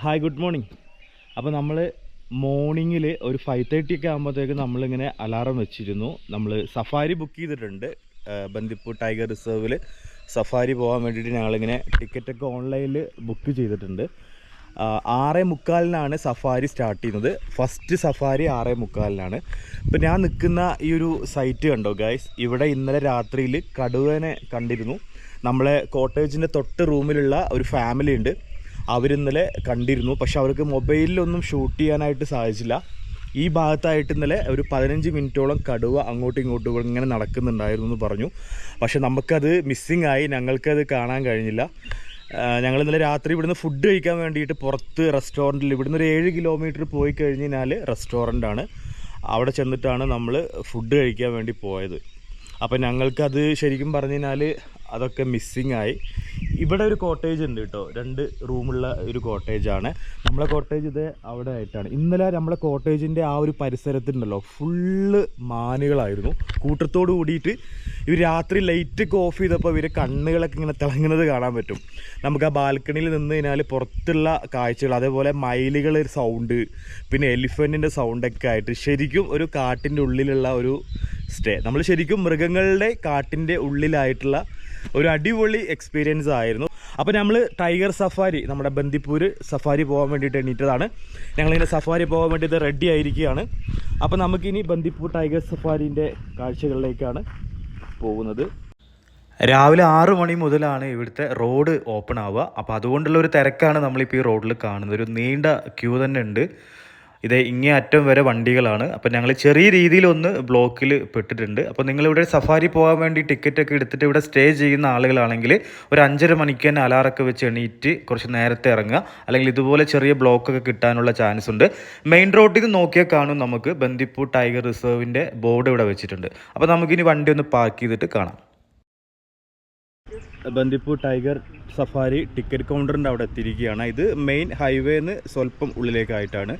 Hi good morning അപ്പോൾ നമ്മൾ മോർണിംഗിൽ ഒരു ഫൈവ് തേർട്ടി ഒക്കെ ആകുമ്പോഴത്തേക്ക് നമ്മളിങ്ങനെ അലാറം വെച്ചിരുന്നു. നമ്മൾ സഫാരി ബുക്ക് ചെയ്തിട്ടുണ്ട്. ബന്ദിപ്പൂർ ടൈഗർ റിസർവിൽ സഫാരി പോകാൻ വേണ്ടിയിട്ട് ഞങ്ങളിങ്ങനെ ടിക്കറ്റൊക്കെ ഓൺലൈനിൽ ബുക്ക് ചെയ്തിട്ടുണ്ട്. ആറേ മുക്കാലിനാണ് സഫാരി സ്റ്റാർട്ട് ചെയ്യുന്നത്. ഫസ്റ്റ് സഫാരി ആറേ മുക്കാലിനാണ്. ഇപ്പം ഞാൻ നിൽക്കുന്ന ഈ ഒരു സൈറ്റ് കണ്ടോ ഗൈസ് ഇവിടെ ഇന്നലെ രാത്രിയിൽ കടുവനെ കണ്ടിരുന്നു. നമ്മളെ കോട്ടേജിന്റെ തൊട്ട് റൂമിലുള്ള ഒരു ഫാമിലി ഉണ്ട്. അവരിന്നലെ കണ്ടിരുന്നു. പക്ഷെ അവർക്ക് മൊബൈലിലൊന്നും ഷൂട്ട് ചെയ്യാനായിട്ട് സാധിച്ചില്ല. ഈ ഭാഗത്തായിട്ട് ഇന്നലെ ഒരു പതിനഞ്ച് മിനിറ്റോളം കടുവ അങ്ങോട്ടും ഇങ്ങോട്ടും ഇങ്ങനെ നടക്കുന്നുണ്ടായിരുന്നു എന്ന് പറഞ്ഞു. പക്ഷെ നമുക്കത് മിസ്സിങ് ആയി. ഞങ്ങൾക്കത് കാണാൻ കഴിഞ്ഞില്ല. ഞങ്ങൾ ഇന്നലെ രാത്രി ഇവിടുന്ന് ഫുഡ് കഴിക്കാൻ വേണ്ടിയിട്ട് പുറത്ത് റെസ്റ്റോറന്റിൽ ഇവിടുന്ന് ഒരു ഏഴ് കിലോമീറ്റർ പോയി കഴിഞ്ഞാൽ റെസ്റ്റോറന്റാണ് അവിടെ ചെന്നിട്ടാണ് നമ്മൾ ഫുഡ് കഴിക്കാൻ വേണ്ടി പോയത്. അപ്പം ഞങ്ങൾക്കത് ശരിക്കും പറഞ്ഞു കഴിഞ്ഞാൽ അതൊക്കെ മിസ്സിങ് ആയി. ഇവിടെ ഒരു കോട്ടേജ് ഉണ്ട് കേട്ടോ രണ്ട് റൂമുള്ള ഒരു കോട്ടേജാണ് നമ്മളെ കോട്ടേജ് ഇത് അവിടെ ആയിട്ടാണ്. ഇന്നലെ നമ്മളെ കോട്ടേജിന്റെ ആ ഒരു പരിസരത്തുണ്ടല്ലോ ഫുള്ള് മാനുകളായിരുന്നു. കൂട്ടത്തോട് കൂടിയിട്ട് ഇവർ രാത്രി ലൈറ്റ് ഓഫ് ചെയ്തപ്പോൾ ഇവർ കണ്ണുകളൊക്കെ ഇങ്ങനെ തിളങ്ങുന്നത് കാണാൻ പറ്റും. നമുക്ക് ആ ബാൽക്കണിയിൽ നിന്ന് കഴിഞ്ഞാൽ പുറത്തുള്ള കാഴ്ചകൾ അതേപോലെ മയിലുകൾ സൗണ്ട് പിന്നെ എലിഫന്റിന്റെ സൗണ്ടൊക്കെ ആയിട്ട് ശരിക്കും ഒരു കാട്ടിന്റെ ഉള്ളിലുള്ള ഒരു സ്റ്റേ നമ്മൾ ശരിക്കും മൃഗങ്ങളുടെ കാട്ടിന്റെ ഉള്ളിലായിട്ടുള്ള ഒരു അടിപൊളി എക്സ്പീരിയൻസ് ആയിരുന്നു. അപ്പോൾ നമ്മൾ ടൈഗർ സഫാരി നമ്മുടെ ബന്ദിപ്പൂർ സഫാരി പോകാൻ വേണ്ടിയിട്ട് എണീറ്റതാണ്. ഞങ്ങളിങ്ങനെ സഫാരി പോകാൻ വേണ്ടിയിട്ട് റെഡി ആയിരിക്കുകയാണ് അപ്പോൾ നമുക്കിനി ബന്ദിപ്പൂർ ടൈഗർ സഫാരിന്റെ കാഴ്ചകളിലേക്കാണ് പോകുന്നത്. രാവിലെ ആറു മണി മുതലാണ് ഇവിടുത്തെ റോഡ് ഓപ്പൺ ആവുക. അപ്പോൾ അതുകൊണ്ടുള്ള ഒരു തിരക്കാണ് നമ്മളിപ്പോൾ ഈ റോഡിൽ കാണുന്നത്. ഒരു നീണ്ട ക്യൂ തന്നെ ഉണ്ട്. ഇത് ഇങ്ങേ അറ്റം വരെ വണ്ടികളാണ്. അപ്പോൾ ഞങ്ങൾ ചെറിയ രീതിയിലൊന്ന് ബ്ലോക്കിൽ പെട്ടിട്ടുണ്ട്. അപ്പോൾ നിങ്ങളിവിടെ സഫാരി പോകാൻ വേണ്ടി ടിക്കറ്റ് ഒക്കെ എടുത്തിട്ട് ഇവിടെ സ്റ്റേ ചെയ്യുന്ന ആളുകളാണെങ്കിൽ ഒരു അഞ്ചര മണിക്ക് തന്നെ അലാറൊക്കെ വെച്ച് എണീറ്റ് കുറച്ച് നേരത്തെ ഇറങ്ങുക. അല്ലെങ്കിൽ ഇതുപോലെ ചെറിയ ബ്ലോക്കൊക്കെ കിട്ടാനുള്ള ചാൻസ് ഉണ്ട്. മെയിൻ റോഡിൽ നിന്ന് നോക്കിയാൽ കാണും നമുക്ക് ബന്ദിപ്പൂർ ടൈഗർ റിസർവിന്റെ ബോർഡ് ഇവിടെ വെച്ചിട്ടുണ്ട്. അപ്പോൾ നമുക്കിനി വണ്ടി ഒന്ന് പാർക്ക് ചെയ്തിട്ട് കാണാം. ബന്ദിപ്പൂർ ടൈഗർ സഫാരി ടിക്കറ്റ് കൗണ്ടറിന്റെ അവിടെ എത്തിയിരിക്കുകയാണ്. ഇത് മെയിൻ ഹൈവേന്ന് സ്വല്പം ഉള്ളിലേക്കായിട്ടാണ്.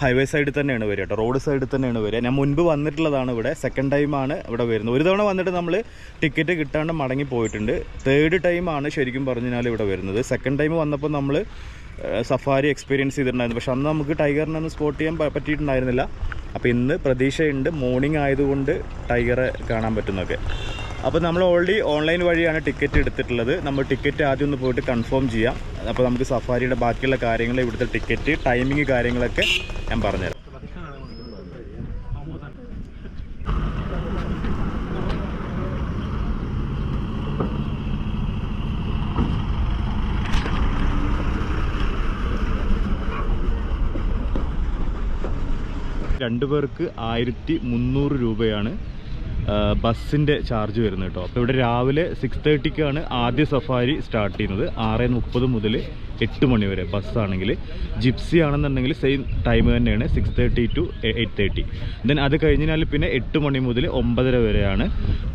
ഹൈവേ സൈഡിൽ തന്നെയാണ് വരിക കേട്ടോ. റോഡ് സൈഡിൽ തന്നെയാണ് വരിക. ഞാൻ മുൻപ് വന്നിട്ടുള്ളതാണ് ഇവിടെ. സെക്കൻഡ് ടൈമാണ് ഇവിടെ വരുന്നത്. ഒരു തവണ വന്നിട്ട് നമ്മൾ ടിക്കറ്റ് കിട്ടാണ്ട് മടങ്ങി പോയിട്ടുണ്ട്. തേർഡ് ടൈമാണ് ശരിക്കും പറഞ്ഞു കഴിഞ്ഞാൽ ഇവിടെ വരുന്നത്. സെക്കൻഡ് ടൈം വന്നപ്പോൾ നമ്മൾ സഫാരി എക്സ്പീരിയൻസ് ചെയ്തിട്ടുണ്ടായിരുന്നു. പക്ഷെ അന്ന് നമുക്ക് ടൈഗറിനെ ഒന്ന് സ്പോട്ട് ചെയ്യാൻ പറ്റിയിട്ടുണ്ടായിരുന്നില്ല. അപ്പോൾ ഇന്ന് പ്രതീക്ഷയുണ്ട്. മോർണിംഗ് ആയതുകൊണ്ട് ടൈഗറെ കാണാൻ പറ്റുന്നൊക്കെ അപ്പോൾ നമ്മൾ ഓൾറെഡി ഓൺലൈൻ വഴിയാണ് ടിക്കറ്റ് എടുത്തിട്ടുള്ളത്. നമ്മൾ ടിക്കറ്റ് ആദ്യം ഒന്ന് പോയിട്ട് കൺഫേം ചെയ്യാം. അപ്പോൾ നമുക്ക് സഫാരിയുടെ ബാക്കിയുള്ള കാര്യങ്ങൾ ഇവിടുത്തെ ടിക്കറ്റ് ടൈമിങ് കാര്യങ്ങളൊക്കെ ഞാൻ പറഞ്ഞുതരാം. രണ്ടു പേർക്ക് ആയിരത്തി മുന്നൂറ് രൂപയാണ് ബസ്സിന്റെ ചാർജ് വരുന്നത് കേട്ടോ. അപ്പോൾ ഇവിടെ രാവിലെ സിക്സ് തേർട്ടിക്കാണ് ആദ്യ സഫാരി സ്റ്റാർട്ട് ചെയ്യുന്നത്. ആറ് മുപ്പത് മുതൽ എട്ട് മണി വരെ ബസ്സാണെങ്കിൽ ജിപ്സി ആണെന്നുണ്ടെങ്കിൽ സെയിം ടൈം തന്നെയാണ് six thirty to eight thirty then അത് കഴിഞ്ഞാൽ പിന്നെ എട്ട് മണി മുതൽ ഒമ്പതര വരെയാണ്.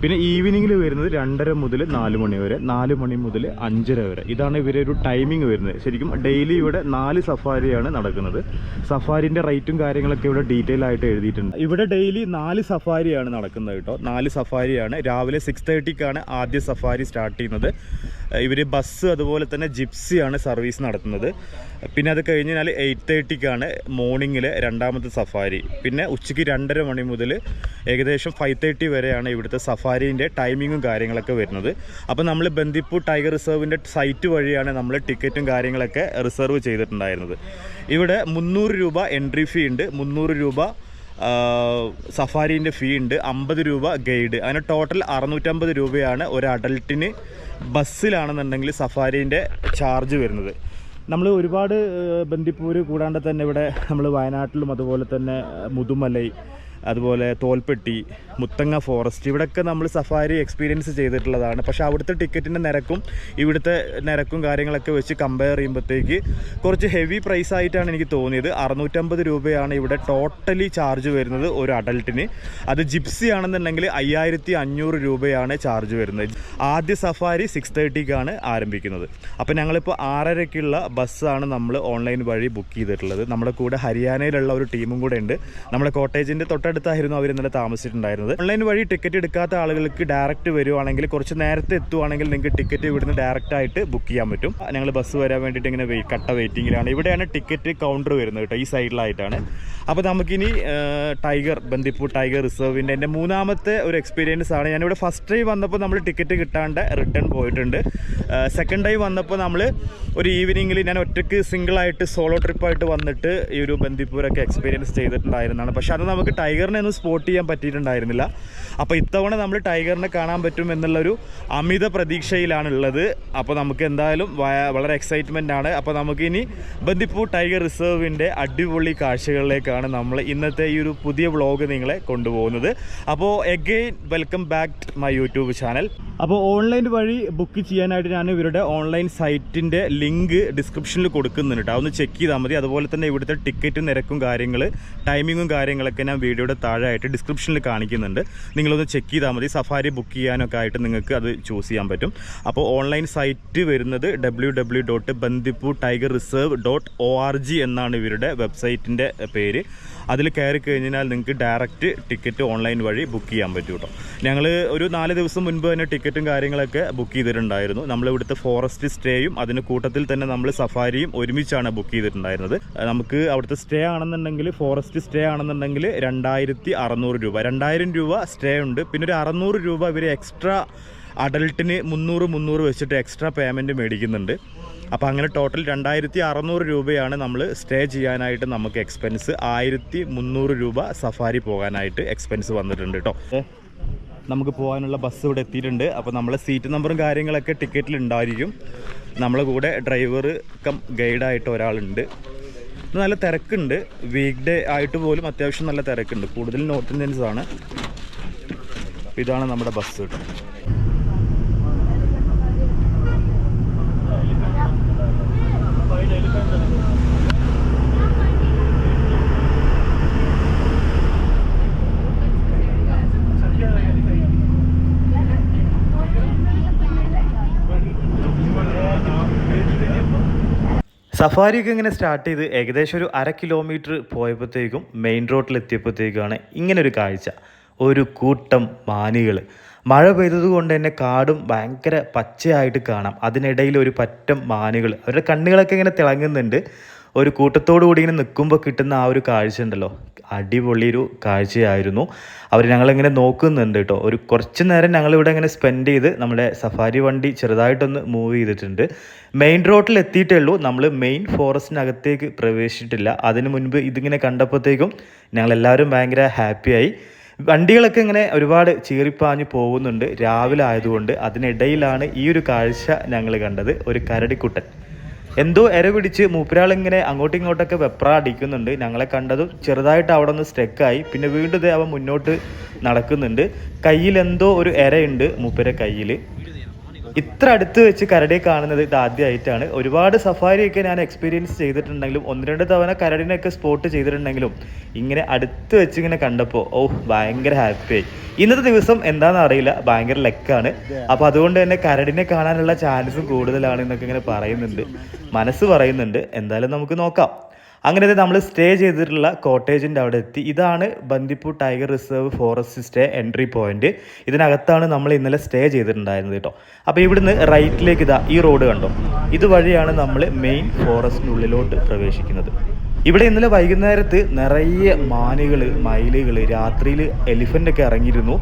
പിന്നെ ഈവനിങ്ങിൽ വരുന്നത് രണ്ടര മുതൽ നാല് മണി വരെ നാല് മണി മുതൽ അഞ്ചര വരെ. ഇതാണ് ഇവരെ ഒരു ടൈമിംഗ് വരുന്നത്. ശരിക്കും ഡെയിലി ഇവിടെ നാല് സഫാരിയാണ് നടക്കുന്നത്. സഫാരിന്റെ റേറ്റും കാര്യങ്ങളൊക്കെ ഇവിടെ ഡീറ്റെയിൽ ആയിട്ട് എഴുതിയിട്ടുണ്ട്. ഇവിടെ ഡെയിലി നാല് സഫാരിയാണ് നടക്കുന്നത് കേട്ടോ. നാല് സഫാരിയാണ്. രാവിലെ സിക്സ് തേർട്ടിക്കാണ് ആദ്യ സഫാരി സ്റ്റാർട്ട് ചെയ്യുന്നത്. ഇവർ ബസ് അതുപോലെ തന്നെ ജിപ്സിയാണ് സർവീസ് നടത്തുന്നത്. പിന്നെ അത് കഴിഞ്ഞാൽ എയ്റ്റ് തേർട്ടിക്കാണ് മോർണിംഗിൽ രണ്ടാമത്തെ സഫാരി. പിന്നെ ഉച്ചയ്ക്ക് രണ്ടര മണി മുതൽ ഏകദേശം ഫൈവ് തേർട്ടി വരെയാണ് ഇവിടുത്തെ സഫാരീന്റെ ടൈമിങ്ങും കാര്യങ്ങളൊക്കെ വരുന്നത്. അപ്പോൾ നമ്മൾ ബന്ദിപ്പൂർ ടൈഗർ റിസർവിന്റെ സൈറ്റ് വഴിയാണ് നമ്മൾ ടിക്കറ്റും കാര്യങ്ങളൊക്കെ റിസർവ് ചെയ്തിട്ടുണ്ടായിരുന്നത്. ഇവിടെ മുന്നൂറ് രൂപ എൻട്രി ഫീ ഉണ്ട്. മുന്നൂറ് രൂപ സഫാരീന്റെ ഫീ ഉണ്ട് അമ്പത് രൂപ ഗൈഡ്. അങ്ങനെ ടോട്ടൽ അറുന്നൂറ്റമ്പത് രൂപയാണ് ഒരു അഡൽട്ടിന് ബസ്സിലാണെന്നുണ്ടെങ്കിൽ സഫാരീന്റെ ചാർജ് വരുന്നത്. നമ്മൾ ഒരുപാട് ബന്ദിപ്പൂർ കൂടാണ്ട് തന്നെ ഇവിടെ നമ്മൾ വയനാട്ടിലും അതുപോലെ തന്നെ മുതുമലൈ അതുപോലെ തോൽപ്പെട്ടി മുത്തങ്ങ ഫോറസ്റ്റ് ഇവിടെയൊക്കെ നമ്മൾ സഫാരി എക്സ്പീരിയൻസ് ചെയ്തിട്ടുള്ളതാണ്. പക്ഷേ അവിടുത്തെ ടിക്കറ്റിന്റെ നിരക്കും ഇവിടുത്തെ നിരക്കും കാര്യങ്ങളൊക്കെ വെച്ച് കമ്പയർ ചെയ്യുമ്പോഴത്തേക്ക് കുറച്ച് ഹെവി പ്രൈസ് ആയിട്ടാണ് എനിക്ക് തോന്നിയത്. അറുന്നൂറ്റമ്പത് രൂപയാണ് ഇവിടെ ടോട്ടലി ചാർജ് വരുന്നത് ഒരു അഡൽട്ടിന് അത് ജിപ്സി ആണെന്നുണ്ടെങ്കിൽ അയ്യായിരത്തി അഞ്ഞൂറ് രൂപയാണ് ചാർജ് വരുന്നത്. ആദ്യ സഫാരി സിക്സ് തേർട്ടിക്കാണ് ആരംഭിക്കുന്നത്. അപ്പോൾ ഞങ്ങളിപ്പോൾ ആറരയ്ക്കുള്ള ബസ്സാണ് നമ്മൾ ഓൺലൈൻ വഴി ബുക്ക് ചെയ്തിട്ടുള്ളത്. നമ്മുടെ കൂടെ ഹരിയാനയിലുള്ള ഒരു ടീമും കൂടെ ഉണ്ട്. നമ്മുടെ കോട്ടേജിന്റെ തൊട്ടടുത്ത് തൊട്ടടുത്തായിരുന്നു അവർ ഇന്നലെ താമസിച്ചിട്ടുണ്ടായിരുന്നത്. ഓൺലൈൻ വഴി ടിക്കറ്റ് എടുക്കാത്ത ആളുകൾക്ക് ഡയറക്റ്റ് വരുവാണെങ്കിൽ കുറച്ച് നേരത്തെ എത്തുവാണെങ്കിൽ നിങ്ങൾക്ക് ടിക്കറ്റ് ഇവിടുന്ന് ഡയറക്റ്റ് ആയിട്ട് ബുക്ക് ചെയ്യാൻ പറ്റും. ഞങ്ങൾ ബസ് വരാൻ വേണ്ടിയിട്ട് ഇങ്ങനെ കട്ട വെയിറ്റിങ്ങിലാണ് ഇവിടെയാണ് ടിക്കറ്റ് കൗണ്ടർ വരുന്നത് കേട്ടോ ഈ സൈഡിലായിട്ടാണ് അപ്പോൾ നമുക്കിനി ടൈഗർ ബന്ദിപ്പൂർ ടൈഗർ റിസർവിന്റെ എന്റെ മൂന്നാമത്തെ ഒരു എക്സ്പീരിയൻസ് ആണ്. ഞാനിവിടെ ഫസ്റ്റ് ടൈം വന്നപ്പോൾ നമ്മൾ ടിക്കറ്റ് കിട്ടാണ്ട് റിട്ടേൺ പോയിട്ടുണ്ട്. സെക്കൻഡ് ടൈം വന്നപ്പോൾ നമ്മൾ ഒരു ഈവനിങ്ങിൽ ഞാൻ ഒറ്റയ്ക്ക് സിംഗിളായിട്ട് സോളോ ട്രിപ്പായിട്ട് വന്നിട്ട് ഈ ഒരു ബന്ദിപ്പൂരൊക്കെ എക്സ്പീരിയൻസ് ചെയ്തിട്ടുണ്ടായിരുന്നതാണ്. പക്ഷേ അത് നമുക്ക് ടൈഗറിനെ ഒന്ന് സ്പോട്ട് ചെയ്യാൻ പറ്റിയിട്ടുണ്ടായിരുന്നില്ല. അപ്പോൾ ഇത്തവണ നമ്മൾ ടൈഗറിനെ കാണാൻ പറ്റും എന്നുള്ളൊരു അമിത പ്രതീക്ഷയിലാണുള്ളത്. അപ്പോൾ നമുക്ക് എന്തായാലും വളരെ എക്സൈറ്റ്മെന്റ് ആണ്. അപ്പോൾ നമുക്ക് ഇനി ബന്ദിപ്പൂർ ടൈഗർ റിസർവിന്റെ അടിപൊളി കാഴ്ചകളിലേക്കാണ് നമ്മൾ ഇന്നത്തെ ഈ ഒരു പുതിയ വ്ളോഗ് നിങ്ങളെ കൊണ്ടുപോകുന്നത്. അപ്പോൾ again welcome back to my YouTube channel അപ്പോൾ ഓൺലൈൻ വഴി ബുക്ക് ചെയ്യാനായിട്ട് ഞാൻ ഇവരുടെ ഓൺലൈൻ സൈറ്റിന്റെ ലിങ്ക് ഡിസ്ക്രിപ്ഷനിൽ കൊടുക്കുന്നുണ്ട് അതൊന്ന് ചെക്ക് ചെയ്താൽ മതി. അതുപോലെ തന്നെ ഇവിടുത്തെ ടിക്കറ്റ് നിരക്കും കാര്യങ്ങൾ ടൈമിങ്ങും കാര്യങ്ങളൊക്കെ ഞാൻ വീഡിയോയുടെ താഴെയായിട്ട് ഡിസ്ക്രിപ്ഷനിൽ കാണിക്കുന്നുണ്ട് നിങ്ങളൊന്ന് ചെക്ക് ചെയ്താൽ മതി. സഫാരി ബുക്ക് ചെയ്യാനൊക്കെ ആയിട്ട് നിങ്ങൾക്ക് അത് ചൂസ് ചെയ്യാൻ പറ്റും. അപ്പോൾ ഓൺലൈൻ സൈറ്റ് വരുന്നത് W W dot Bandipur tiger reserve dot O R G എന്നാണ് ഇവരുടെ വെബ്സൈറ്റിന്റെ പേര്. അതിൽ കയറി കഴിഞ്ഞാൽ നിങ്ങൾക്ക് ഡയറക്റ്റ് ടിക്കറ്റ് ഓൺലൈൻ വഴി ബുക്ക് ചെയ്യാൻ പറ്റും കേട്ടോ. ഞങ്ങൾ ഒരു നാല് ദിവസം മുൻപ് തന്നെ ടിക്കറ്റും കാര്യങ്ങളൊക്കെ ബുക്ക് ചെയ്തിട്ടുണ്ടായിരുന്നു. നമ്മൾ ഇവിടുത്തെ ഫോറസ്റ്റ് സ്റ്റേയും അതിന് കൂട്ടത്തിൽ തന്നെ നമ്മൾ സഫാരിയും ഒരുമിച്ചാണ് ബുക്ക് ചെയ്തിട്ടുണ്ടായിരുന്നത്. നമുക്ക് അവിടുത്തെ സ്റ്റേ ആണെന്നുണ്ടെങ്കിൽ ഫോറസ്റ്റ് സ്റ്റേ ആണെന്നുണ്ടെങ്കിൽ രണ്ടായിരത്തി അറുന്നൂറ് രൂപ. രണ്ടായിരം രൂപ സ്റ്റേ ഉണ്ട്. പിന്നെ ഒരു അറുന്നൂറ് രൂപ ഇവർ എക്സ്ട്രാ അഡൽട്ടിന് മുന്നൂറ് മുന്നൂറ് വെച്ചിട്ട് എക്സ്ട്രാ പേയ്മെന്റ് മേടിക്കുന്നുണ്ട്. അപ്പോൾ അങ്ങനെ ടോട്ടൽ രണ്ടായിരത്തി അറുന്നൂറ് രൂപയാണ് നമ്മൾ സ്റ്റേ ചെയ്യാനായിട്ട് നമുക്ക് എക്സ്പെൻസ് ആയിരത്തി മുന്നൂറ് രൂപ സഫാരി പോകാനായിട്ട് എക്സ്പെൻസ് വന്നിട്ടുണ്ട് കേട്ടോ നമുക്ക് പോകാനുള്ള ബസ് ഇവിടെ എത്തിയിട്ടുണ്ട്. അപ്പോൾ നമ്മളെ സീറ്റ് നമ്പറും കാര്യങ്ങളൊക്കെ ടിക്കറ്റിൽ ഉണ്ടായിരിക്കും. നമ്മളെ കൂടെ ഡ്രൈവർ കം ഗൈഡായിട്ട് ഒരാളുണ്ട്. നല്ല തിരക്കുണ്ട്. വീക്ക് ഡേ ആയിട്ട് പോലും അത്യാവശ്യം നല്ല തിരക്കുണ്ട്. കൂടുതൽ നോർത്ത് ഇന്ത്യൻസ് ആണ്. ഇതാണ് നമ്മുടെ ബസ് കേട്ടോ സഫാരിയൊക്കെ ഇങ്ങനെ സ്റ്റാർട്ട് ചെയ്ത് ഏകദേശം ഒരു അര കിലോമീറ്റർ പോയപ്പോഴത്തേക്കും മെയിൻ റോഡിൽ എത്തിയപ്പോഴത്തേക്കാണ് ഇങ്ങനൊരു കാഴ്ച. ഒരു കൂട്ടം മാനികൾ. മഴ പെയ്തത് കൊണ്ട് തന്നെ കാടും ഭയങ്കര പച്ചയായിട്ട് കാണാം. അതിനിടയിൽ ഒരു പറ്റം മാനുകൾ. അവരുടെ കണ്ണുകളൊക്കെ ഇങ്ങനെ തിളങ്ങുന്നുണ്ട്. ഒരു കൂട്ടത്തോടു കൂടി ഇങ്ങനെ നിൽക്കുമ്പോൾ കിട്ടുന്ന ആ ഒരു കാഴ്ച ഉണ്ടല്ലോ. അടിപൊളി ഒരു കാഴ്ചയായിരുന്നു. അവർ ഞങ്ങളിങ്ങനെ നോക്കുന്നുണ്ട് കേട്ടോ ഒരു കുറച്ച് നേരം ഞങ്ങളിവിടെ ഇങ്ങനെ സ്പെൻഡ് ചെയ്ത് നമ്മുടെ സഫാരി വണ്ടി ചെറുതായിട്ടൊന്ന് മൂവ് ചെയ്തിട്ടുണ്ട്. മെയിൻ റോഡിൽ എത്തിയിട്ടേ ഉള്ളൂ നമ്മൾ മെയിൻ ഫോറസ്റ്റിനകത്തേക്ക് പ്രവേശിച്ചിട്ടില്ല. അതിന് മുൻപ് ഇതിങ്ങനെ കണ്ടപ്പോഴത്തേക്കും ഞങ്ങളെല്ലാവരും ഭയങ്കര ഹാപ്പിയായി വണ്ടികളൊക്കെ ഇങ്ങനെ ഒരുപാട് ചീറിപ്പാഞ്ഞ് പോകുന്നുണ്ട് രാവിലെ ആയതുകൊണ്ട് അതിനിടയിലാണ് ഈ ഒരു കാഴ്ച ഞങ്ങൾ കണ്ടത്. ഒരു കരടിക്കുട്ടൻ. എന്തോ എര പിടിച്ച് മൂപ്പരാളിങ്ങനെ അങ്ങോട്ടും ഇങ്ങോട്ടൊക്കെ വെപ്ര അടിക്കുന്നുണ്ട് ഞങ്ങളെ കണ്ടതും ചെറുതായിട്ട് അവിടെ ഒന്ന് സ്റ്റെക്കായി പിന്നെ വീണ്ടും അവൻ മുന്നോട്ട് നടക്കുന്നുണ്ട്. കയ്യിൽ എന്തോ ഒരു എരയുണ്ട് മൂപ്പരെ കയ്യിൽ ഇത്ര അടുത്ത് വെച്ച് കരടി കാണുന്നത് ഇത് ആദ്യമായിട്ടാണ്. ഒരുപാട് സഫാരിയൊക്കെ ഞാൻ എക്സ്പീരിയൻസ് ചെയ്തിട്ടുണ്ടെങ്കിലും ഒന്ന് രണ്ട് തവണ കരടിനെയൊക്കെ സ്പോട്ട് ചെയ്തിട്ടുണ്ടെങ്കിലും ഇങ്ങനെ അടുത്ത് വെച്ച് ഇങ്ങനെ കണ്ടപ്പോൾ ഓ ഭയങ്കര ഹാപ്പിയായി ഇന്നത്തെ ദിവസം എന്താണെന്ന് അറിയില്ല ഭയങ്കര ലെക്കാണ്. അപ്പോൾ അതുകൊണ്ട് തന്നെ കരടിനെ കാണാനുള്ള ചാൻസും കൂടുതലാണ് എന്നൊക്കെ ഇങ്ങനെ പറയുന്നുണ്ട്. മനസ്സ് പറയുന്നുണ്ട്. എന്തായാലും നമുക്ക് നോക്കാം. അങ്ങനെ നമ്മൾ സ്റ്റേ ചെയ്തിട്ടുള്ള കോട്ടേജിന്റെ അവിടെ എത്തി. ഇതാണ് Bandipur tiger reserve forest stay entry point ഇതിനകത്താണ് നമ്മൾ ഇന്നലെ സ്റ്റേ ചെയ്തിട്ടുണ്ടായിരുന്നത് കേട്ടോ. അപ്പോൾ ഇവിടുന്ന് റൈറ്റിലേക്ക് ഇതാ ഈ റോഡ് കണ്ടോ? ഇതുവഴിയാണ് നമ്മൾ മെയിൻ ഫോറസ്റ്റിനുള്ളിലോട്ട് പ്രവേശിക്കുന്നത്. ഇവിടെ ഇന്നലെ വൈകുന്നേരത്ത് നിറയെ മാനുകൾ മയിലുകൾ രാത്രിയിൽ എലിഫന്റ് ഒക്കെ ഇറങ്ങിയിരുന്നു.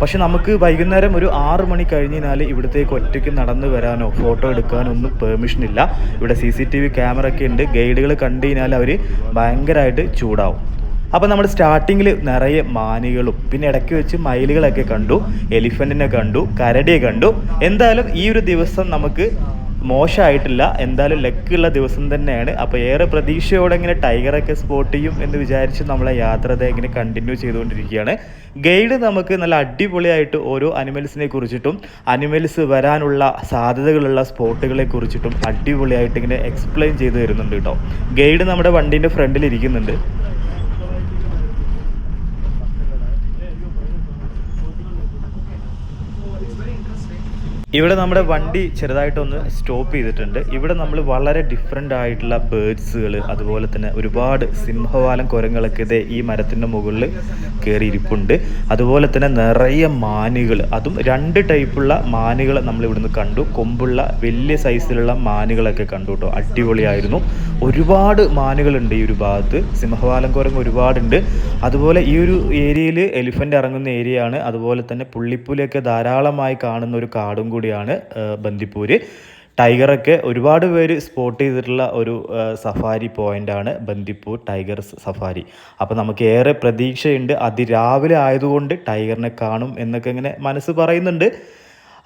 പക്ഷെ നമുക്ക് വൈകുന്നേരം ഒരു ആറ് മണി കഴിഞ്ഞാൽ ഇവിടത്തേക്ക് ഒറ്റയ്ക്ക് നടന്നു വരാനോ ഫോട്ടോ എടുക്കാനോ ഒന്നും പെർമിഷൻ ഇല്ല ഇവിടെ C C T V camera ഒക്കെ ഉണ്ട്. ഗൈഡുകൾ കണ്ടു കഴിഞ്ഞാൽ അവർ ഭയങ്കരമായിട്ട് ചൂടാവും. അപ്പോൾ നമ്മൾ സ്റ്റാർട്ടിങ്ങിൽ നിറയെ മാനുകളും പിന്നെ ഇടയ്ക്ക് വെച്ച് മയിലുകളൊക്കെ കണ്ടു എലിഫന്റിനെ കണ്ടു കരടിയെ കണ്ടു. എന്തായാലും ഈ ഒരു ദിവസം നമുക്ക് മോശമായിട്ടില്ല. എന്തായാലും ലക്കുള്ള ദിവസം തന്നെയാണ്. അപ്പോൾ ഏറെ പ്രതീക്ഷയോടെ ഇങ്ങനെ ടൈഗറൊക്കെ സ്പോട്ട് ചെയ്യും എന്ന് വിചാരിച്ച് നമ്മളെ യാത്ര ഇങ്ങനെ കണ്ടിന്യൂ ചെയ്തുകൊണ്ടിരിക്കുകയാണ്. ഗൈഡ് നമുക്ക് നല്ല അടിപൊളിയായിട്ട് ഓരോ അനിമൽസിനെ കുറിച്ചിട്ടും അനിമൽസ് വരാനുള്ള സാധ്യതകളുള്ള സ്പോട്ടുകളെ കുറിച്ചിട്ടും അടിപൊളിയായിട്ട് ഇങ്ങനെ എക്സ്പ്ലെയിൻ ചെയ്തു തരുന്നുണ്ട് കേട്ടോ. ഗൈഡ് നമ്മുടെ വണ്ടീന്റെ ഫ്രണ്ടിൽ ഇരിക്കുന്നുണ്ട്. ഇവിടെ നമ്മുടെ വണ്ടി ചെറുതായിട്ടൊന്ന് സ്റ്റോപ്പ് ചെയ്തിട്ടുണ്ട്. ഇവിടെ നമ്മൾ വളരെ ഡിഫറെന്റ് ആയിട്ടുള്ള ബേഡ്സുകൾ അതുപോലെ തന്നെ ഒരുപാട് സിംഹവാലം കുരങ്ങളൊക്കെ ഇതേ ഈ മരത്തിന്റെ മുകളിൽ കയറി ഇരിപ്പുണ്ട് അതുപോലെ തന്നെ നിറയെ മാനുകൾ അതും രണ്ട് ടൈപ്പുള്ള മാനുകൾ നമ്മൾ ഇവിടുന്ന് കണ്ടു. കൊമ്പുള്ള വലിയ സൈസിലുള്ള മാനുകളൊക്കെ കണ്ടു കേട്ടോ. അടിപൊളിയായിരുന്നു. ഒരുപാട് മാനുകളുണ്ട് ഈ ഒരു ഭാഗത്ത്. സിംഹവാലം കുരങ്ങ് ഒരുപാടുണ്ട്. അതുപോലെ ഈ ഒരു ഏരിയയിൽ എലിഫന്റ് ഇറങ്ങുന്ന ഏരിയയാണ്. അതുപോലെ തന്നെ പുള്ളിപ്പുലിയൊക്കെ ധാരാളമായി കാണുന്ന ഒരു കാടും കൂടിയാണ് ബന്ദിപ്പൂര്. ടൈഗറൊക്കെ ഒരുപാട് പേര് സ്പോട്ട് ചെയ്തിട്ടുള്ള ഒരു സഫാരി പോയിന്റാണ് ബന്ദിപ്പൂർ ടൈഗർ സഫാരി. അപ്പോൾ നമുക്ക് ഏറെ പ്രതീക്ഷയുണ്ട്. അതിരാവിലെ ആയതുകൊണ്ട് ടൈഗറിനെ കാണും എന്നൊക്കെ ഇങ്ങനെ മനസ്സ് പറയുന്നുണ്ട്.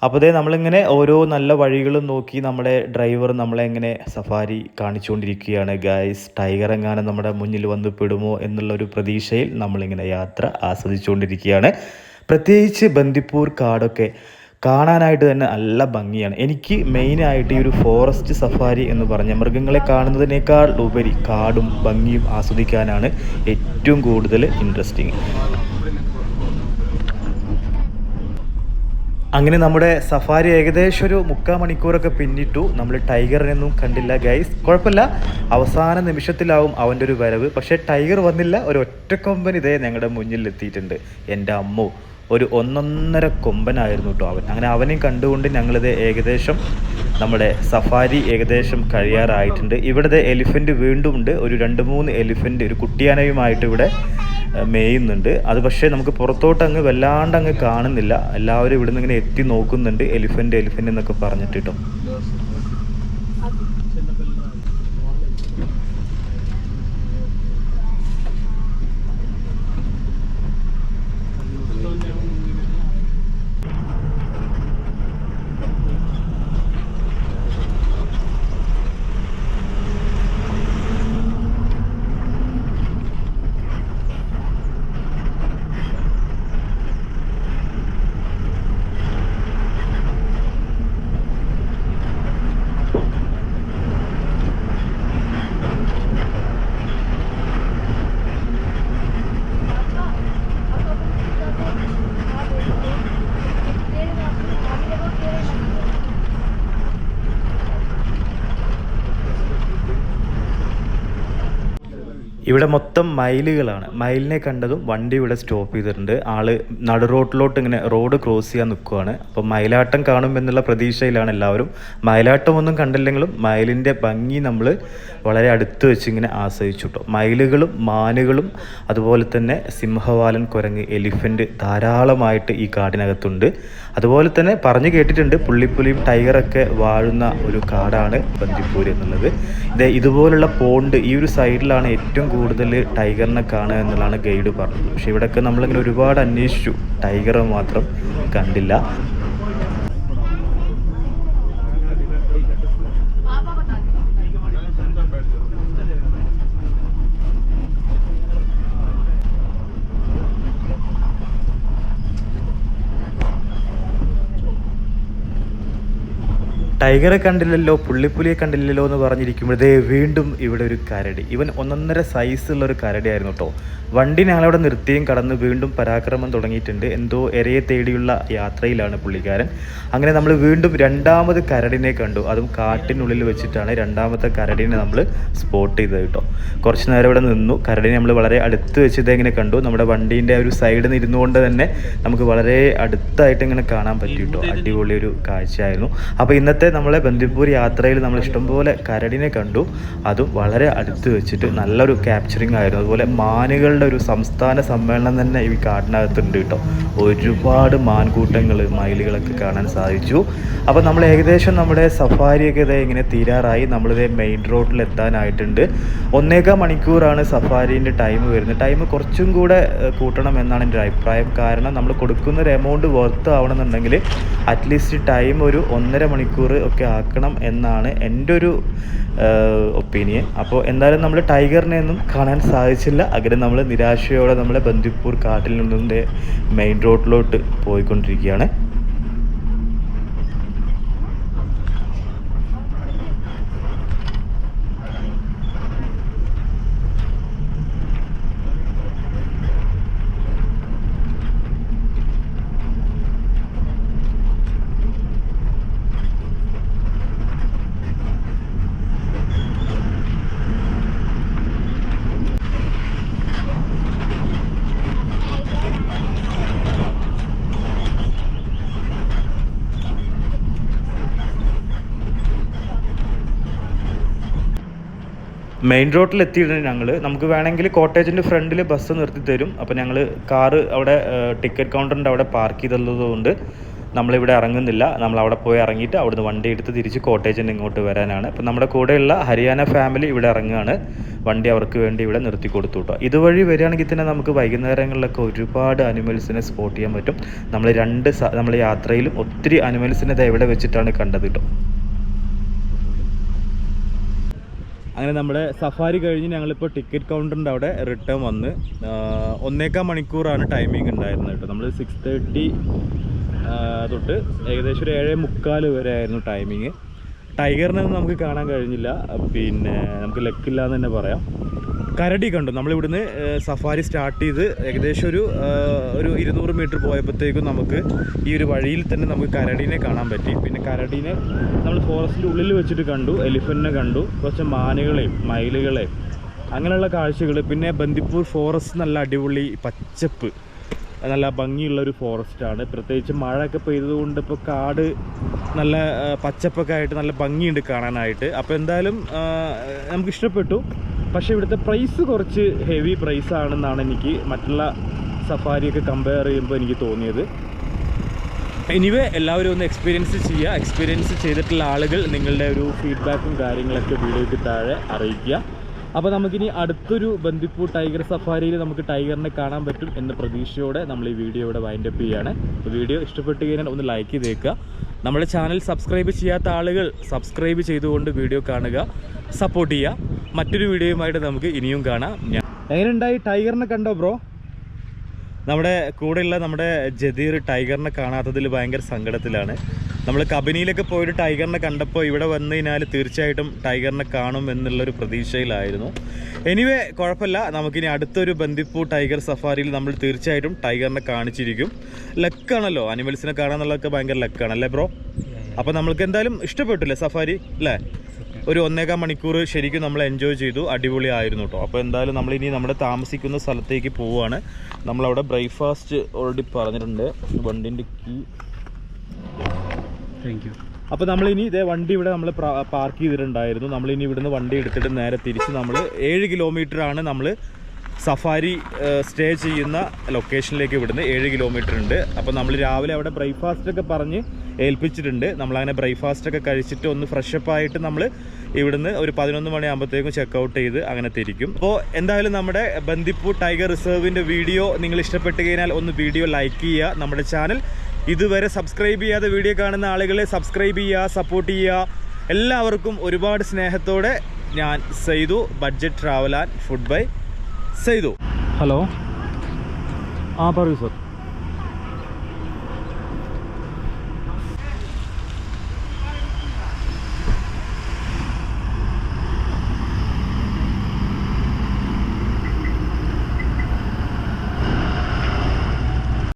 അപ്പോൾ അതേ നമ്മളിങ്ങനെ ഓരോ നല്ല വഴികളും നോക്കി നമ്മുടെ ഡ്രൈവർ നമ്മളെ ഇങ്ങനെ സഫാരി കാണിച്ചുകൊണ്ടിരിക്കുകയാണ്. ഗൈസ് ടൈഗർ എങ്ങാനും നമ്മുടെ മുന്നിൽ വന്ന് പെടുമോ എന്നുള്ള ഒരു പ്രതീക്ഷയിൽ നമ്മളിങ്ങനെ യാത്ര ആസ്വദിച്ചുകൊണ്ടിരിക്കുകയാണ്. പ്രത്യേകിച്ച് ബന്ദിപ്പൂർ കാടൊക്കെ കാണാനായിട്ട് തന്നെ നല്ല ഭംഗിയാണ്. എനിക്ക് മെയിനായിട്ട് ഈ ഒരു ഫോറസ്റ്റ് സഫാരി എന്ന് പറഞ്ഞ മൃഗങ്ങളെ കാണുന്നതിനേക്കാൾ ഉപരി കാടും ഭംഗിയും ആസ്വദിക്കാനാണ് ഏറ്റവും കൂടുതൽ ഇൻട്രസ്റ്റിങ് അങ്ങനെ നമ്മുടെ സഫാരി ഏകദേശം ഒരു മുക്കാൽ മണിക്കൂറൊക്കെ പിന്നിട്ടു. നമ്മൾ ടൈഗറിനൊന്നും കണ്ടില്ല ഗൈസ് കുഴപ്പമില്ല. അവസാന നിമിഷത്തിലാവും അവന്റെ ഒരു വരവ്. പക്ഷേ ടൈഗർ വന്നില്ല. ഒരു ഒറ്റക്കൊമ്പൻ ഇതേ ഞങ്ങളുടെ മുന്നിൽ എത്തിയിട്ടുണ്ട് എന്റെ അമ്മു. ഒരു ഒന്നൊന്നര കൊമ്പനായിരുന്നു കേട്ടോ അവൻ അങ്ങനെ അവനെ കണ്ടുകൊണ്ട് ഞങ്ങളിത് ഏകദേശം നമ്മുടെ സഫാരി ഏകദേശം കഴിയാറായിട്ടുണ്ട്. ഇവിടുത്തെ എലിഫന്റ് വീണ്ടും ഉണ്ട്. ഒരു രണ്ട് മൂന്ന് എലിഫന്റ് ഒരു കുട്ടിയാനയുമായിട്ട് ഇവിടെ മേയുന്നുണ്ട്. അത് പക്ഷേ നമുക്ക് പുറത്തോട്ട് അങ്ങ് വല്ലാണ്ട് അങ്ങ് കാണുന്നില്ല. എല്ലാവരും ഇവിടുന്ന് ഇങ്ങനെ എത്തി നോക്കുന്നുണ്ട്. എലിഫന്റ് എലിഫന്റ് എന്നൊക്കെ പറഞ്ഞിട്ട് കേട്ടോ. ഇവിടെ മൊത്തം മൈലുകളാണ് മൈലിനെ കണ്ടതും വണ്ടി ഇവിടെ സ്റ്റോപ്പ് ചെയ്തിട്ടുണ്ട്. ആൾ നടു റോഡിലോട്ട് ഇങ്ങനെ റോഡ് ക്രോസ് ചെയ്യാൻ നിൽക്കുവാണ് അപ്പോൾ മൈലാട്ടം കാണും എന്നുള്ള പ്രതീക്ഷയിലാണ് എല്ലാവരും. മൈലാട്ടം ഒന്നും കണ്ടില്ലെങ്കിലും മയിലിന്റെ ഭംഗി നമ്മൾ വളരെ അടുത്ത് വെച്ച് ഇങ്ങനെ ആസ്വദിച്ചു കേട്ടോ. മയിലുകളും മാനുകളും അതുപോലെ തന്നെ സിംഹവാലൻ കുരങ്ങ് എലിഫന്റ് ധാരാളമായിട്ട് ഈ കാടിനകത്തുണ്ട്. അതുപോലെ തന്നെ പറഞ്ഞു കേട്ടിട്ടുണ്ട് പുള്ളിപ്പുലിയും ടൈഗറൊക്കെ വാഴുന്ന ഒരു കാടാണ് ബന്ദിപ്പൂർ എന്നുള്ളത്. ഇത് ഇതുപോലുള്ള പോണ്ട് ഈ ഒരു സൈഡിലാണ് ഏറ്റവും കൂടുതൽ ടൈഗറിനെ കാണുക എന്നുള്ളതാണ് ഗൈഡ് പറഞ്ഞത്. പക്ഷേ ഇവിടെയൊക്കെ നമ്മളിങ്ങനെ ഒരുപാട് അന്വേഷിച്ചു. ടൈഗറെ മാത്രം കണ്ടില്ല. ടൈഗറെ കണ്ടില്ലല്ലോ പുള്ളിപ്പുലിയെ കണ്ടില്ലല്ലോ എന്ന് പറഞ്ഞിരിക്കുമ്പോഴേ വീണ്ടും ഇവിടെ ഒരു കരടി. ഇവൻ ഒന്നൊന്നര സൈസുള്ള ഒരു കരടിയായിരുന്നു കേട്ടോ വണ്ടി ഞങ്ങളവിടെ നിർത്തിയും കടന്ന് വീണ്ടും പരാക്രമം തുടങ്ങിയിട്ടുണ്ട്. എന്തോ എരയെ തേടിയുള്ള യാത്രയിലാണ് പുള്ളിക്കാരൻ. അങ്ങനെ നമ്മൾ വീണ്ടും രണ്ടാമത് കരടിനെ കണ്ടു. അതും കാട്ടിനുള്ളിൽ വെച്ചിട്ടാണ് രണ്ടാമത്തെ കരടിനെ നമ്മൾ സ്പോട്ട് ചെയ്തത് കേട്ടോ കുറച്ച് നേരം ഇവിടെ നിന്നു. കരടിനെ നമ്മൾ വളരെ അടുത്ത് വെച്ചത് ഇങ്ങനെ കണ്ടു. നമ്മുടെ വണ്ടീന്റെ ഒരു സൈഡിൽ നിന്ന് ഇരുന്നുകൊണ്ട് തന്നെ നമുക്ക് വളരെ അടുത്തായിട്ട് ഇങ്ങനെ കാണാൻ പറ്റി കേട്ടോ അടിപൊളി ഒരു കാഴ്ചയായിരുന്നു. അപ്പോൾ ഇന്നത്തെ നമ്മളെ ബന്ദിപ്പൂർ യാത്രയിൽ നമ്മൾ ഇഷ്ടംപോലെ കരടിനെ കണ്ടു. അതും വളരെ അടുത്ത് വെച്ചിട്ട് നല്ലൊരു ക്യാപ്ചറിങ് ആയിരുന്നു. അതുപോലെ മാനുകളുടെ ഒരു സംസ്ഥാന സമ്മേളനം തന്നെ ഈ കാടിനകത്തുണ്ട് കേട്ടോ. ഒരുപാട് മാൻകൂട്ടങ്ങൾ മയിലുകളൊക്കെ കാണാൻ സാധിച്ചു. അപ്പോൾ നമ്മൾ ഏകദേശം നമ്മുടെ സഫാരിയൊക്കെ ഇതേ ഇങ്ങനെ തീരാറായി. നമ്മളിതേ മെയിൻ റോഡിൽ എത്താനായിട്ടുണ്ട്. ഒന്നേകാൽ മണിക്കൂറാണ് സഫാരീന്റെ ടൈം വരുന്നത്. ടൈം കുറച്ചും കൂടെ കൂട്ടണം എന്നാണ് എന്റെ അഭിപ്രായം. കാരണം നമ്മൾ കൊടുക്കുന്ന ഒരു എമൗണ്ട് വർത്ത് ആവണമെന്നുണ്ടെങ്കിൽ അറ്റ്ലീസ്റ്റ് ടൈം ഒരു ഒന്നര മണിക്കൂർ ഒക്കെ ആക്കണം എന്നാണ് എന്റെ ഒരു ഒപ്പീനിയൻ അപ്പോൾ എന്തായാലും നമ്മൾ ടൈഗറിനെ ഒന്നും കാണാൻ സാധിച്ചില്ല. അങ്ങനെ നമ്മൾ നിരാശയോടെ നമ്മളെ ബന്ദിപ്പൂർ കാട്ടിൽ നിന്നും മെയിൻ റോഡിലോട്ട് പോയിക്കൊണ്ടിരിക്കുകയാണ്. മെയിൻ റോഡിൽ എത്തിയിട്ടുണ്ട് ഞങ്ങൾ നമുക്ക് വേണമെങ്കിൽ കോട്ടേജിന്റെ ഫ്രണ്ടിൽ ബസ് നിർത്തി തരും. അപ്പോൾ ഞങ്ങൾ കാറ് അവിടെ ടിക്കറ്റ് കൗണ്ടറിന്റെ അവിടെ പാർക്ക് ചെയ്തുള്ളത് കൊണ്ട് നമ്മളിവിടെ ഇറങ്ങുന്നില്ല. നമ്മൾ അവിടെ പോയി ഇറങ്ങിയിട്ട് അവിടുന്ന് വണ്ടി എടുത്ത് തിരിച്ച് കോട്ടേജിന്റെ ഇങ്ങോട്ട് വരാനാണ്. അപ്പോൾ നമ്മുടെ കൂടെയുള്ള ഹരിയാന ഫാമിലി ഇവിടെ ഇറങ്ങുകയാണ്. വണ്ടി അവർക്ക് വേണ്ടി ഇവിടെ നിർത്തി കൊടുത്തു കേട്ടോ ഇതുവഴി വരികയാണെങ്കിൽ തന്നെ നമുക്ക് വൈകുന്നേരങ്ങളിലൊക്കെ ഒരുപാട് അനിമൽസിനെ സ്പോട്ട് ചെയ്യാൻ പറ്റും. നമ്മൾ രണ്ട് നമ്മൾ യാത്രയിലും ഒത്തിരി അനിമൽസിനെ ഇത് എവിടെ വെച്ചിട്ടാണ് കണ്ടത് കേട്ടോ അങ്ങനെ നമ്മുടെ സഫാരി കഴിഞ്ഞ് ഞങ്ങളിപ്പോൾ ടിക്കറ്റ് കൗണ്ടറിന്റെ അവിടെ റിട്ടേൺ വന്ന് ഒന്നേക്കാൽ മണിക്കൂറാണ് ടൈമിംഗ് ഉണ്ടായിരുന്നത് കേട്ടോ. നമ്മൾ സിക്സ് തേർട്ടി തൊട്ട് ഏകദേശം ഒരു ഏഴേ മുക്കാൽ വരെ ആയിരുന്നു ടൈമിങ് ടൈഗറിനൊന്നും നമുക്ക് കാണാൻ കഴിഞ്ഞില്ല. പിന്നെ നമുക്ക് ലക്കില്ല എന്ന് തന്നെ പറയാം. കരടി കണ്ടു. നമ്മളിവിടുന്ന് സഫാരി സ്റ്റാർട്ട് ചെയ്ത് ഏകദേശം ഒരു ഒരു ഇരുന്നൂറ് മീറ്റർ പോയപ്പോഴത്തേക്കും നമുക്ക് ഈ ഒരു വഴിയിൽ തന്നെ നമുക്ക് കരടീനെ കാണാൻ പറ്റി. പിന്നെ കരടീനെ നമ്മൾ ഫോറസ്റ്റിന്റെ ഉള്ളിൽ വെച്ചിട്ട് കണ്ടു എലിഫന്റിനെ കണ്ടു കുറച്ച് മാനുകളെയും മയിലുകളെയും അങ്ങനെയുള്ള കാഴ്ചകൾ. പിന്നെ ബന്ദിപ്പൂർ ഫോറസ്റ്റ് നല്ല അടിപൊളി പച്ചപ്പ് നല്ല ഭംഗിയുള്ള ഒരു ഫോറസ്റ്റാണ് പ്രത്യേകിച്ച് മഴയൊക്കെ പെയ്തതുകൊണ്ട് ഇപ്പോൾ കാട് നല്ല പച്ചപ്പൊക്കെ ആയിട്ട് നല്ല ഭംഗിയുണ്ട് കാണാനായിട്ട്. അപ്പോൾ എന്തായാലും നമുക്ക് ഇഷ്ടപ്പെട്ടു. പക്ഷേ ഇവിടുത്തെ പ്രൈസ് കുറച്ച് ഹെവി പ്രൈസ് ആണെന്നാണ് എനിക്ക് മറ്റുള്ള സഫാരിയൊക്കെ കമ്പയർ ചെയ്യുമ്പോൾ എനിക്ക് തോന്നിയത്. എനിവേ എല്ലാവരും ഒന്ന് എക്സ്പീരിയൻസ് ചെയ്യുക. എക്സ്പീരിയൻസ് ചെയ്തിട്ടുള്ള ആളുകൾ നിങ്ങളുടെ ഒരു ഫീഡ്ബാക്കും കാര്യങ്ങളൊക്കെ വീഡിയോയ്ക്ക് താഴെ അറിയിക്കുക. അപ്പോൾ നമുക്കിനി അടുത്തൊരു ബന്ദിപ്പൂർ ടൈഗർ സഫാരിയിൽ നമുക്ക് ടൈഗറിനെ കാണാൻ പറ്റും എന്ന പ്രതീക്ഷയോടെ നമ്മൾ ഈ വീഡിയോ ഇവിടെ വൈൻഡപ്പ് ചെയ്യുകയാണ്. അപ്പോൾ വീഡിയോ ഇഷ്ടപ്പെട്ട് കഴിഞ്ഞാൽ ഒന്ന് ലൈക്ക് ചെയ്തേക്കുക. നമ്മുടെ ചാനൽ സബ്സ്ക്രൈബ് ചെയ്യാത്ത ആളുകൾ സബ്സ്ക്രൈബ് ചെയ്തുകൊണ്ട് വീഡിയോ കാണുക. സപ്പോർട്ട് ചെയ്യുക. മറ്റൊരു വീഡിയോയുമായിട്ട് നമുക്ക് ഇനിയും കാണാം. എങ്ങനെയുണ്ടായി? ടൈഗറിനെ കണ്ടോ ബ്രോ? നമ്മുടെ കൂടെയുള്ള നമ്മുടെ ജദീർ ടൈഗറിനെ കാണാത്തതിൽ ഭയങ്കര സങ്കടത്തിലാണ്. നമ്മൾ കബനിയിലൊക്കെ പോയിട്ട് ടൈഗറിനെ കണ്ടപ്പോൾ ഇവിടെ വന്നു കഴിഞ്ഞാൽ തീർച്ചയായിട്ടും ടൈഗറിനെ കാണും എന്നുള്ളൊരു പ്രതീക്ഷയിലായിരുന്നു. എനിവേ കുഴപ്പമില്ല. നമുക്കിനി അടുത്തൊരു ബന്ദിപ്പൂ ടൈഗർ സഫാരിയിൽ നമ്മൾ തീർച്ചയായിട്ടും ടൈഗറിനെ കാണിച്ചിരിക്കും. ലക്കാണല്ലോ. അനിമൽസിനെ കാണാന്നുള്ളതൊക്കെ ഭയങ്കര ലക്കാണ് അല്ലേ ബ്രോ? അപ്പോൾ നമ്മൾക്ക് എന്തായാലും ഇഷ്ടപ്പെട്ടില്ലേ സഫാരി അല്ലേ? ഒരു ഒന്നേകാൽ മണിക്കൂർ ശരിക്കും നമ്മൾ എൻജോയ് ചെയ്തു. അടിപൊളി ആയിരുന്നു കേട്ടോ അപ്പോൾ എന്തായാലും നമ്മൾ ഇനി നമ്മുടെ താമസിക്കുന്ന സ്ഥലത്തേക്ക് പോവുകയാണ് നമ്മളവിടെ ബ്രേക്ക്ഫാസ്റ്റ് ഓൾറെഡി പറഞ്ഞിട്ടുണ്ട്. വണ്ടിന്റെ കീ താങ്ക് യു അപ്പോൾ നമ്മളിനി ഇതേ വണ്ടി ഇവിടെ നമ്മൾ പാർക്ക് ചെയ്തിട്ടുണ്ടായിരുന്നു. നമ്മളിനി ഇവിടുന്ന് വണ്ടി എടുത്തിട്ട് നേരെ തിരിച്ച് നമ്മൾ ഏഴ് കിലോമീറ്റർ ആണ് നമ്മൾ സഫാരി സ്റ്റേ ചെയ്യുന്ന ലൊക്കേഷനിലേക്ക് ഇവിടുന്ന് ഏഴ് കിലോമീറ്റർ ഉണ്ട്. അപ്പോൾ നമ്മൾ രാവിലെ അവിടെ ബ്രേക്ക്ഫാസ്റ്റൊക്കെ പറഞ്ഞ് ഏൽപ്പിച്ചിട്ടുണ്ട്. നമ്മളങ്ങനെ ബ്രേക്ക്ഫാസ്റ്റൊക്കെ കഴിച്ചിട്ട് ഒന്ന് ഫ്രഷപ്പ് ആയിട്ട് നമ്മൾ ഇവിടുന്ന് ഒരു പതിനൊന്ന് മണിയാകുമ്പോഴത്തേക്കും ചെക്ക് ഔട്ട് ചെയ്ത് അങ്ങനെ തിരിക്കും. അപ്പോൾ എന്തായാലും നമ്മുടെ ബന്ദിപ്പൂർ ടൈഗർ റിസർവിന്റെ വീഡിയോ നിങ്ങൾ ഇഷ്ടപ്പെട്ട് കഴിഞ്ഞാൽ ഒന്ന് വീഡിയോ ലൈക്ക് ചെയ്യുക. നമ്മുടെ ചാനൽ ഇതുവരെ സബ്സ്ക്രൈബ് ചെയ്യാതെ വീഡിയോ കാണുന്ന ആളുകളെ സബ്സ്ക്രൈബ് ചെയ്യുക സപ്പോർട്ട് ചെയ്യുക. എല്ലാവർക്കും ഒരുപാട് സ്നേഹത്തോടെ ഞാൻ Saithu budget travel and food by Saithu hello ആ പറയൂ സർ